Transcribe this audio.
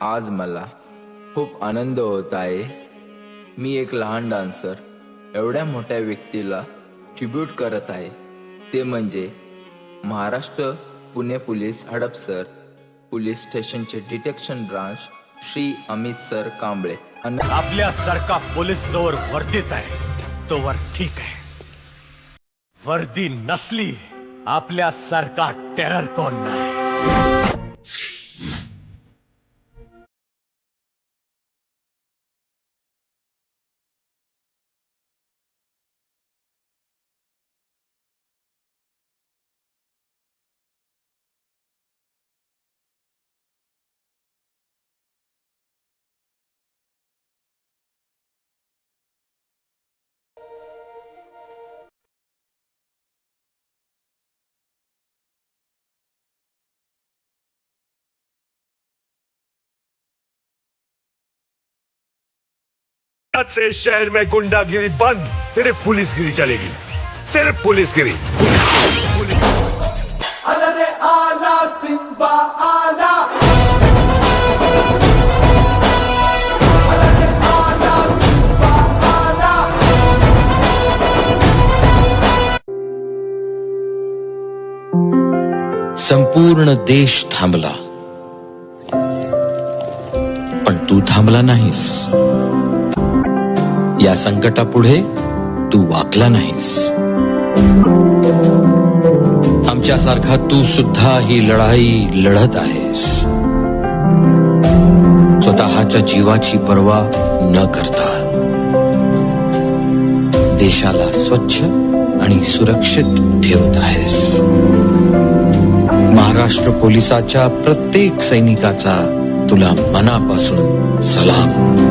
आज मला खूप आनंद होत आहे. मी एक लहान डान्सर एवढ्या मोठ्या व्यक्तीला ट्रिब्यूट करत आहे. ते म्हणजे महाराष्ट्र पुणे पोलीस हडपसर पोलीस स्टेशनचे detection branch Shri Amit sir Kamble. आणि आपल्यासारखा पोलीस जोवर वर्दीत आहे. तोवर ठीक आहे. वर्दी नसली आपल्यासारखा टेरर कोण नाही. से शहर में गुंडागिरी बंद सिर्फ पुलिसगिरी चलेगी। सिर्फ पुलिसगिरी। संपूर्ण देश थांबला. पण तू थांबला नाहीस. या संकटापुढे तू वाकला नाहीस. आमच्यासारखा तू सुद्धा ही लढाई लढत आहेस. स्वतःच्या जीवाची पर्वा न करता. देशाला स्वच्छ आणि सुरक्षित ठेवत आहेस. महाराष्ट्र पोलिसाच्या प्रत्येक सैनिकाचा तुला मनापासून सलाम.